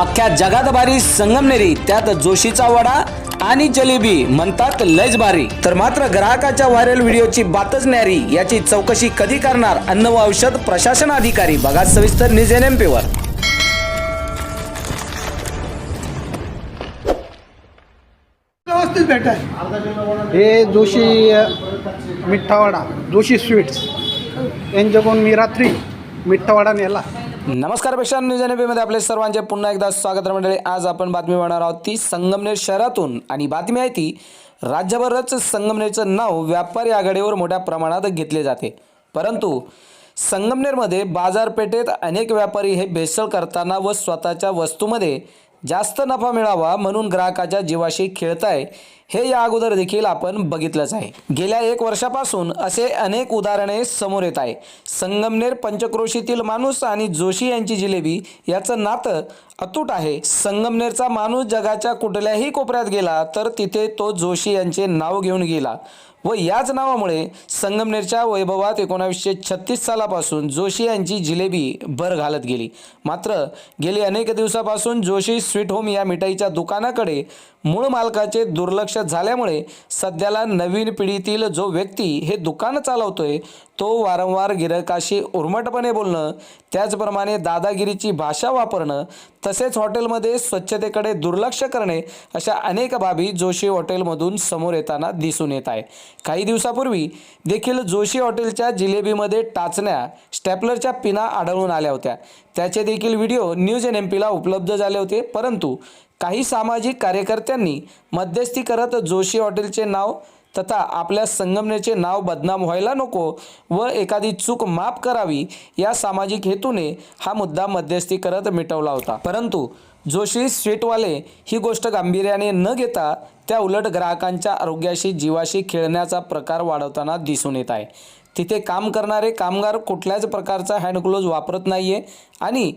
अख्ख्या जगात भारी संगमनेरी त्यात जोशीचा वडा आणि जलेबी म्हणतात लयच भारी. तर मात्र ग्राहकाच्या व्हायरल व्हिडिओची बातच न्यारी याची चौकशी कधी करणार अन्न व औषध प्रशासन अधिकारी? बघा सविस्तर न्यूज एन एम पीवर व्यवस्थित भेटाय हे जोशी अ, मिठ्ठावाडा जोशी स्वीट्स. यांच्याकडून मी रात्री मिठ्ठावाडा नेला. नमस्कारपेक्षा न्यूज एनमध्ये आपले सर्वांचे पुन्हा एकदा स्वागत मंडळी. आज आपण बातमी बनणार आहोत ती संगमनेर शहरातून. आणि बातमी आहे ती राज्यभरच संगमनेरचं नाव व्यापारी आघाडीवर मोठ्या प्रमाणात घेतले जाते. परंतु संगमनेरमध्ये बाजारपेठेत अनेक व्यापारी हे भेसळ करताना व स्वतःच्या वस्तूमध्ये जास्त नफा मिळावा म्हणून ग्राहकाच्या जीवाशी खेळताय. हे या अगोदर देखील आपण बघितलंच आहे. गेल्या एक वर्षापासून असे अनेक उदाहरणे समोर येत आहे. संगमनेर पंचक्रोशीतील माणूस आणि जोशी यांची जिलेबी याचं नातं अतूट आहे. संगमनेरचा माणूस जगाच्या कुठल्याही कोपऱ्यात गेला तर तिथे तो जोशी यांचे नाव घेऊन गेला व याच नावामुळे संगमनेरच्या वैभवात एकोणावीसशे छत्तीस सालापासून जोशी यांची जिलेबी भर घालत गेली. मात्र गेली अनेक दिवसापासून जोशी स्वीट होम या मिठाईच्या दुकानाकडे मूळ मालकाचे दुर्लक्ष झाल्यामुळे सध्याला नवीन पिढीतील जो व्यक्ती हे दुकान चालवतोय तो वारंवार गिरायकाशी उर्मटपणे बोलणं त्याचप्रमाणे दादागिरीची भाषा वापरणं तसेच हॉटेलमध्ये स्वच्छतेकडे दुर्लक्ष करणे अशा अनेक बाबी जोशी हॉटेलमधून समोर येताना दिसून येत आहे. काही दिवसापूर्वी देखील जोशी हॉटेलच्या जिलेबीमध्ये टाचण्या स्टॅपलरच्या पिना आढळून आल्या होत्या. त्याचे देखील व्हिडिओ न्यूज एन एम पीला उपलब्ध झाले होते परंतु काही सामाजिक कार्यकर्त्यांनी मध्यस्थी करत जोशी हॉटेलचे नाव तथा आपल्या संगमनेचे नाव बदनाम व्हायला नको व एखादी चूक माफ करावी या सामाजिक हेतूने हा मुद्दा मध्यस्थी करत मिटवला होता. परंतु जोशी स्वीटवाले ही गोष्ट गांभीर्याने न घेता त्या उलट ग्राहकांच्या आरोग्याशी जीवाशी खेळण्याचा प्रकार वाढवताना दिसून येत आहे. तिथे काम करणारे कामगार कुठल्याच प्रकारचा हँडग्लोज वापरत नाही आहे आणि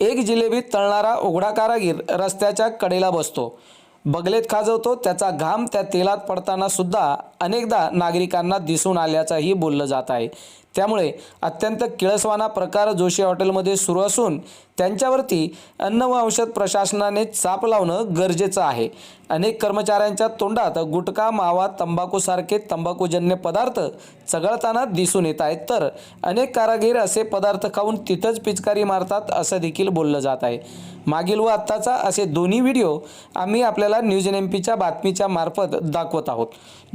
एक जिलेबी तळणारा उघडा कारागीर रस्त्याच्या कडेला बसतो. बगलेत खाजवतो त्याचा घाम त्या तेलात पडताना सुद्धा अनेकदा नागरिकांना दिसून आल्याचंही बोललं जात आहे. त्यामुळे अत्यंत किळसवाना प्रकार जोशी हॉटेलमध्ये सुरू असून त्यांच्यावरती अन्न व औषध प्रशासनाने चाप लावणं गरजेचं आहे. अनेक कर्मचाऱ्यांच्या तोंडात गुटखा मावा तंबाखूसारखे तंबाखूजन्य पदार्थ चघळताना दिसून येत आहेत. तर अनेक कारागीर असे पदार्थ खाऊन तिथंच पिचकारी मारतात असं देखील बोललं जात आहे. मागील व आत्ताचा असे दोन्ही व्हिडिओ आम्ही आपल्याला न्यूज एन एम पीच्या बातमीच्या मार्फत दाखवत आहोत.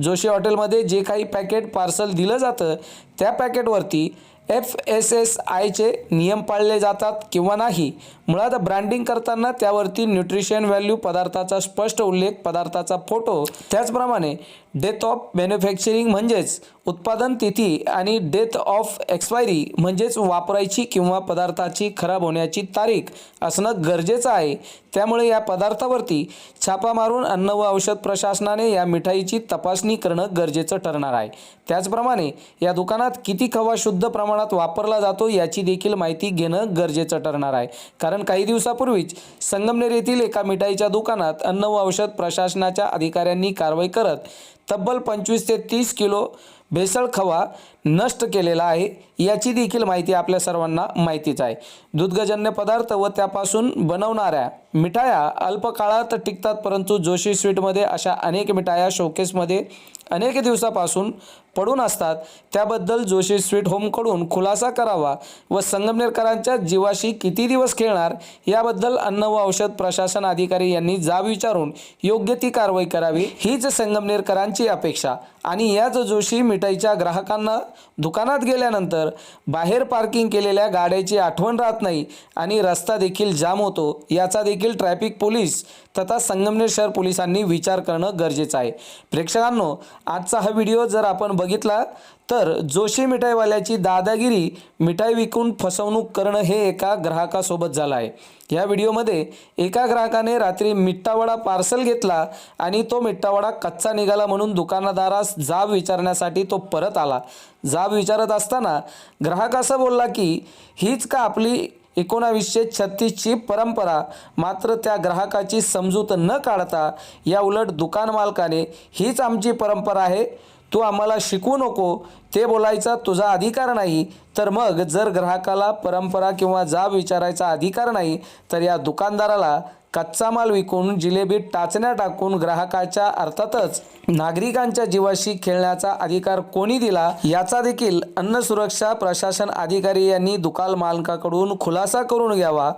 जोशी हॉटेलमध्ये जे काही पॅकेट पार्सल दिलं जातं त्या पॅकेटवरती एफ एस एस आयचे नियम पाळले जातात किंवा नाही. मुळात ब्रँडिंग करताना त्यावरती न्यूट्रिशन व्हॅल्यू पदार्थाचा स्पष्ट उल्लेख पदार्थाचा फोटो त्याचप्रमाणे डेथ ऑफ मॅन्युफॅक्चरिंग म्हणजेच उत्पादन तिथी आणि डेथ ऑफ एक्सपायरी म्हणजेच वापरायची किंवा पदार्थाची खराब होण्याची तारीख असणं गरजेचं आहे. त्यामुळे या पदार्थावरती छापा मारून अन्न व औषध प्रशासनाने या मिठाईची तपासणी करणं गरजेचं ठरणार आहे. त्याचप्रमाणे या दुकानात किती खवा शुद्ध प्रमाणात वापरला जातो याची देखील माहिती घेणं गरजेचं ठरणार आहे. कारण काही दिवसापूर्वीच संगमनेर येथील एका मिठाईच्या दुकानात अन्न व औषध प्रशासनाच्या अधिकाऱ्यांनी कारवाई करत तब्बल पंचवीस ते तीस किलो भेसळ खवा नष्ट केलेला आहे. याची देखील माहिती आपल्या सर्वांना माहितीच आहे. दुधगजन्य पदार्थ व त्यापासून बनवणाऱ्या मिठाया अल्प काळात टिकतात परंतु जोशी स्वीटमध्ये अशा अनेक मिठाया शोकेसमध्ये अनेक दिवसापासून पडून असतात. त्याबद्दल जोशी स्वीट होमकडून खुलासा करावा व संगमनेरकरांच्या जीवाशी किती दिवस खेळणार याबद्दल अन्न व औषध प्रशासन अधिकारी यांनी जाब विचारून योग्य ती कारवाई करावी हीच संगमनेरकरांची अपेक्षा. आणि याच जोशी मिठाईच्या ग्राहकांना दुकानात गेल्यानंतर बाहेर पार्किंग केलेल्या गाड्याची आठवण राहत नाही आणि रस्ता देखील जाम होतो याचा देखील ट्रॅफिक पोलीस तथा संगमनेर शहर पोलिसांनी विचार करणं गरजेचं आहे. प्रेक्षकांनो आजचा हा व्हिडिओ जर आपण बघितला तर जोशी मिठाईवाल्याची दादागिरी मिठाई विकून फसवणूक करणं हे एका ग्राहकासोबत झालं आहे या व्हिडिओमध्ये एका ग्राहकाने रात्री मिठ्ठावडा पार्सल घेतला आणि तो मिठ्ठावडा कच्चा निघाला म्हणून दुकानदारास जाब विचारण्यासाठी तो परत आला. जाब विचारत असताना ग्राहक असं बोलला की हीच का आपली एकोणावीसशे छत्तीसची परंपरा? मात्र त्या ग्राहकाची समजूत न काढता या उलट दुकान मालकाने हीच आमची परंपरा आहे. तू आम्हाला शिकवू नको ते बोलायचा तुझा अधिकार नाही. तर मग जर ग्राहकाला परंपरा किंवा जाब विचारायचा अधिकार नाही तर या दुकानदाराला कच्चा माल विकून जिलेबीत टाचण्या टाकून ग्राहकाच्या अर्थातच नागरिकांच्या जीवाशी खेळण्याचा अधिकार कोणी दिला? याचा देखील अन्न सुरक्षा प्रशासन अधिकारी यांनी दुकान मालकाकडून खुलासा करून घ्यावा.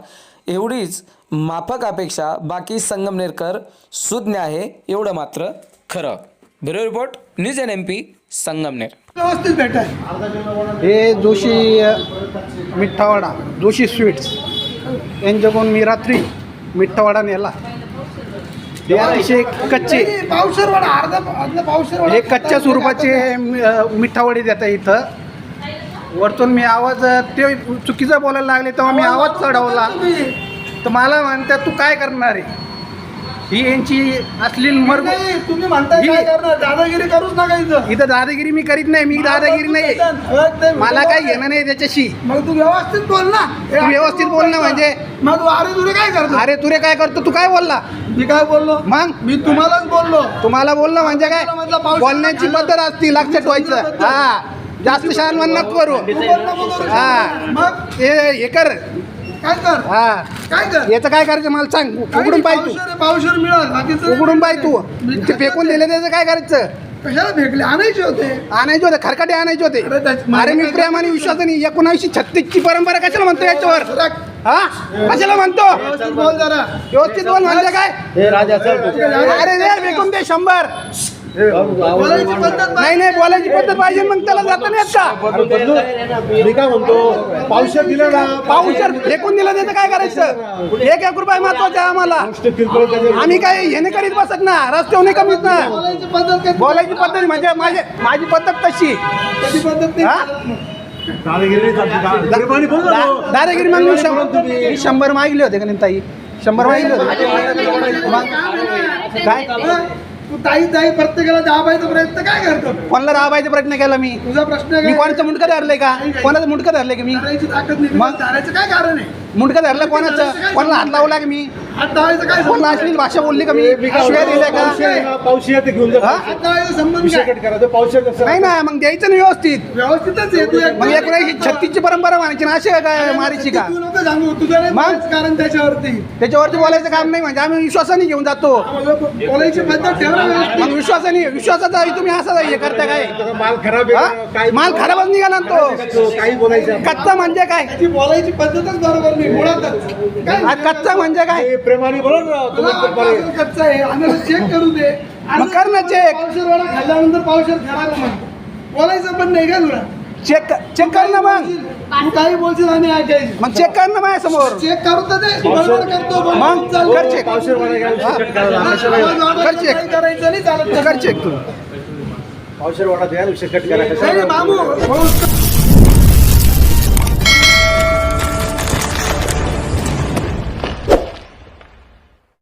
एवढीच माफक अपेक्षा. बाकी संगमनेरकर सुज्ञ आहे. एवढं मात्र खरं. Bureau report news N M P Sangamner. व्यवस्थित भेटाय हे जोशी मिठ्ठावाडा जोशी स्वीट्स. यांच्याकडून मी रात्री मिठ्ठावाडा नेला. हे अतिशय कच्चे. पावशेर वाडा अर्धा अर्धा पावशेर वाडा हे कच्च्या स्वरूपाचे मिठावडी देतात इथं. वरतून मी आवाज ते चुकीचं बोलायला लागले तेव्हा मी आवाज चढवला. तर मला म्हणतात तू काय करणार आहे? ही यांची अश्लील मर्ग नाही, तुम्ही म्हणताय काय करणार? दादागिरी करूच नका इथं. इथं दादागिरी मी करीत नाही मी दादागिरी नाही मला काय घेणं नाही त्याच्याशी. मग तू व्यवस्थित बोल ना. तू व्यवस्थित बोल ना म्हणजे. मग तू अरे तुरे काय करतो? अरे तुरे काय करतो? तू काय बोलला? मी काय बोललो? मग? मी तुम्हालाच बोललो. तुम्हाला बोलणं म्हणजे काय? बोलण्याची पद्धत असती लक्षात ठेवायचं. हा. जास्त शहाण नको करू. तू बोल नको करू. हा. मग? हे हे कर. काय कर? हा. काय कर? याचं काय करायचं मला सांग. उघडून पाहिजे पावशेर मिळाल. बाकीचं तू उघडून पाहिजे तू. मी ते फेकून दिले त्याचं काय करायचं? कशाला फेकले? आणायचे होते. आणायचे होते खरकाटे आणायचे होते. अरे त्याच- अरे मी प्रेमाने विश्वासाने एकोणावीसशे छत्तीसची परंपरा कशाला म्हणतो याच्यावर? हा? कशाला म्हणतो? व्यवस्थित बोल जरा. व्यवस्थित बोल म्हणजे काय? अरे रे फेकून दे शंभर. नाही नाही बोलायची पद्धत पाहिजे मग त्याला जाता नाही येत का? मी काय म्हणतो पावसात दिलं ना. पाऊसर फेकून दिलं त्याचं काय करायचं? एक एक रुपये महत्त्वाचे आहे आम्हाला. आम्ही काय हे नाही करीत बसत ना रस्त्यावर नाही कमीत ना. बोलायची पद्धत म्हणजे माझी माझी पद्धत तशी. पद्धत हा? नाही दादागिरी मग मी शंभर मी. शंभर मागले होते का नाही ताई? शंभर मागले होते. काय? तू ताई ताई प्रत्येकाला दाबायचा प्रयत्न काय करतो? कोणाला दाबायचा प्रयत्न केला मी? तुझा प्रश्न मी काय कोणाचं मुंडकं धरलंय का? कोणाचं मुंडकं धरलंय का मी? करायची ताकद नाही मग? धरायचं काय कारण आहे? मुंडकं धरलं कोणाचं? कोणाला हात लावला का मी? कोणाला? अश्लील भाषा बोलली का मी? शिव्या दिल्या आहे का ना, पावशी आहे ते घेऊन हा? आहे नाही ना मग द्यायचं ना व्यवस्थित. व्यवस्थितच आहे तू एक मग एकोणीसशे छत्तीसची परंपरा म्हणायची ना अशी काय मारीची का? तू नको सांगू तुझं नाही मग? बोलायचं कारण त्याच्यावरती. त्याच्यावरती बोलायचं काम नाही म्हणजे आम्ही विश्वासाने घेऊन जातो. बोलायची पद्धत ठेव ना व्यवस्थित. मग विश्वासाने विश्वासाचा तुम्ही असं हे करता काय? माल खराब आहे हा? माल खराबच निघाला ना तो. काही बोलायचं? कच्चा म्हणजे काय? ती बोलायची पद्धतच बरोबर नाही मुळातच. काय? हा कच्चा म्हणजे काय? ते प्रेमाने बोला ना तुला तुम्ही वाटलं असेल कच्चा आहे. आम्हाला चेक करू दे. मग कर ना check. पावशेर वडा खाल्ल्यानंतर पावशेर म्हणतो. बोलायचं पण नाही का तुला? चेक चेक कर ना मग. तू काही बोलशील आम्ही ऐकायची मग चेक कर ना माझ्यासमोर चेक करू तर दे. बरोबर करतो मग चालू. कर check. पावशेर वाला घ्या. विषय कट करायला. आवाज वाढवायचा कर check. नाही करायचं नाही चालत कर चेक तू. पावशेर द्या विषय कट करा नाही, कशाला नाही, मामू भाऊ,